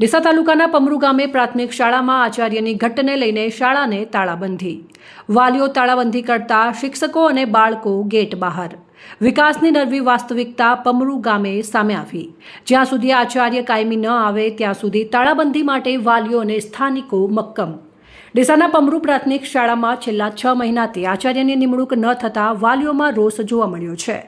ડીસા તાલુકાના પમરુ ગામે પ્રાથમિક શાળામાં આચાર્યની ઘટને લઈને શાળાને તાળાબંધી. વાલીઓ તાળાબંધી કરતા શિક્ષકો અને બાળકો ગેટ બહાર. વિકાસની નરવી વાસ્તવિકતા પમરુ ગામે સામે આવી. જ્યાં સુધી આચાર્ય કાયમી ન આવે, ત્યાં સુધી તાળાબંધી માટે વાલીઓ અને સ્થાનિકો મક્કમ. ડીસાના પમરુ પ્રાથમિક શાળામાં છેલ્લા છ મહિનાથી આચાર્યની નિમણૂક ન થતાં વાલીઓમાં રોષ જોવા મળ્યો છે.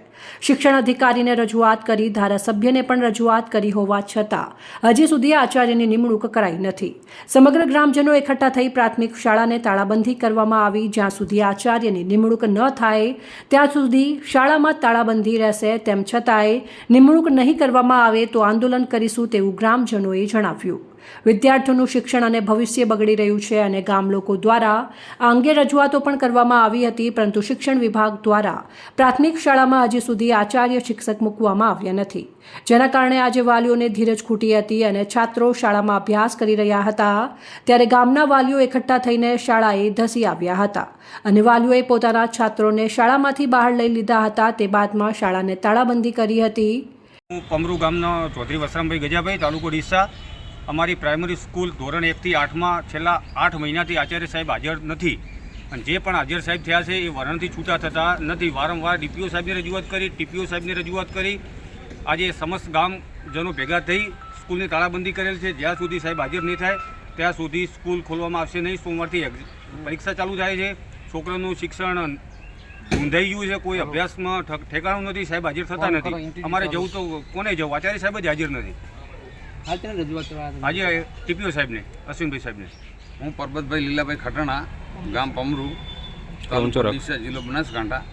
શિક્ષણ અધિકારીને રજૂઆત કરી, ધારાસભ્યને પણ રજૂઆત કરી હોવા છતાં, હજી સુધી આચાર્યની નિમણૂક કરાઈ નથી. સમગ્ર ગ્રામજનો એકઠા થઈ પ્રાથમિક શાળાને તાળાબંધી કરવામાં આવી. જ્યાં સુધી આચાર્યની નિમણૂક ન થાય, ત્યાં સુધી શાળામાં તાળાબંધી રહેશે. તેમ છતાંય નિમણૂક નહીં કરવામાં આવે તો આંદોલન કરીશું તેવું ગ્રામજનોએ જણાવ્યું. વિદ્યાર્થીઓનું શિક્ષણ અને ભવિષ્ય બગડી રહ્યું છે અને ગામ લોકો દ્વારા આ અંગે રજૂઆતો પણ કરવામાં આવી હતી, પરંતુ શિક્ષણ વિભાગ દ્વારા પ્રાથમિક શાળામાં હજી સુધી આચાર્ય શિક્ષક મૂકવામાં આવ્યા નથી. જેના કારણે આજે વાલીઓને ધીરજ ખૂટી હતી અને છાત્રો શાળામાં અભ્યાસ કરી રહ્યા હતા. ત્યારે ગામના વાલીઓ એકઠા થઈને શાળાએ ધસી આવ્યા હતા અને વાલીઓએ પોતાના છાત્રોને શાળામાંથી બહાર લઈ લીધા હતા. તે બાદમાં શાળાને તાળાબંધી કરી હતી. હું પમરુ ગામનો ચૌધરી વસરામભાઈ ગજાભાઈ, તાલુકો ડીસા. અમારી પ્રાઇમરી સ્કૂલ ધોરણ એકથી આઠમાં છેલ્લા આઠ મહિનાથી આચાર્ય સાહેબ હાજર નથી. અને જે પણ હાજર સાહેબ થયા છે એ વરણથી છૂટા થતા નથી. વારંવાર ડીપીઓ સાહેબને રજૂઆત કરી ટીપીઓ સાહેબને રજૂઆત કરી. આજે સમસ્ત ગામજનો ભેગા થઈ સ્કૂલની તાળાબંધી કરેલ છે. જ્યાં સુધી સાહેબ હાજર નહીં થાય ત્યાં સુધી સ્કૂલ ખોલવામાં આવશે નહીં. સોમવારથી પરીક્ષા ચાલુ થાય છે. છોકરાનું શિક્ષણ ઊંધાઈ ગયું છે. કોઈ અભ્યાસમાં ઠેકાણું નથી. સાહેબ હાજર થતા નથી. અમારે જવું તો કોને જવું? આચાર્ય સાહેબ જ હાજર નથી. હાલ તેને રજૂઆત કરવા. આજે ટીપીઓ સાહેબને અશ્વિનભાઈ સાહેબને. હું પરબતભાઈ લીલાભાઈ ખટણા ગામ પમરુ ડીસા જિલ્લો બનાસકાંઠા.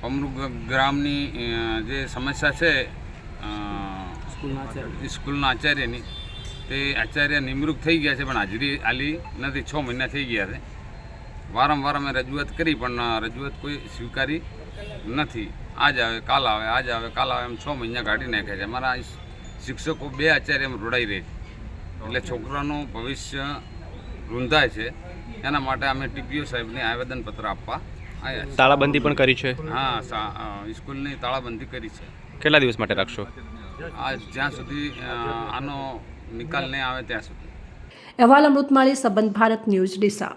પમરુ ગ્રામની જે સમસ્યા છે સ્કૂલના સ્કૂલના આચાર્યની તે આચાર્ય નિમણૂક થઈ ગયા છે પણ હાજરી આલી નથી છ મહિના થઈ ગયા છે. વારંવાર અમે રજૂઆત કરી પણ રજૂઆત કોઈ સ્વીકારી નથી. આજ આવે કાલ આવે આજ આવે કાલ આવે એમ છ મહિના કાઢી નાખે છે. અમારા શિક્ષકો બે આચાર્ય એમ રોડાઈ રહે છે. એટલે છોકરાનું ભવિષ્ય રૂંધાય છે. એના માટે અમે ટીપીઓ સાહેબને આવેદનપત્ર આપવા આવ્યા છીએ. તાળાબંધી પણ કરી છે? હા સ્કૂલની તાળાબંધી કરી છે. કેટલા દિવસ માટે રાખશો? આ જ્યાં સુધી આનો નિકાલ નહીં આવે ત્યાં સુધી. અહેવાલ અમૃતમાળી સંબંધ ભારત ન્યૂઝ ડીસા.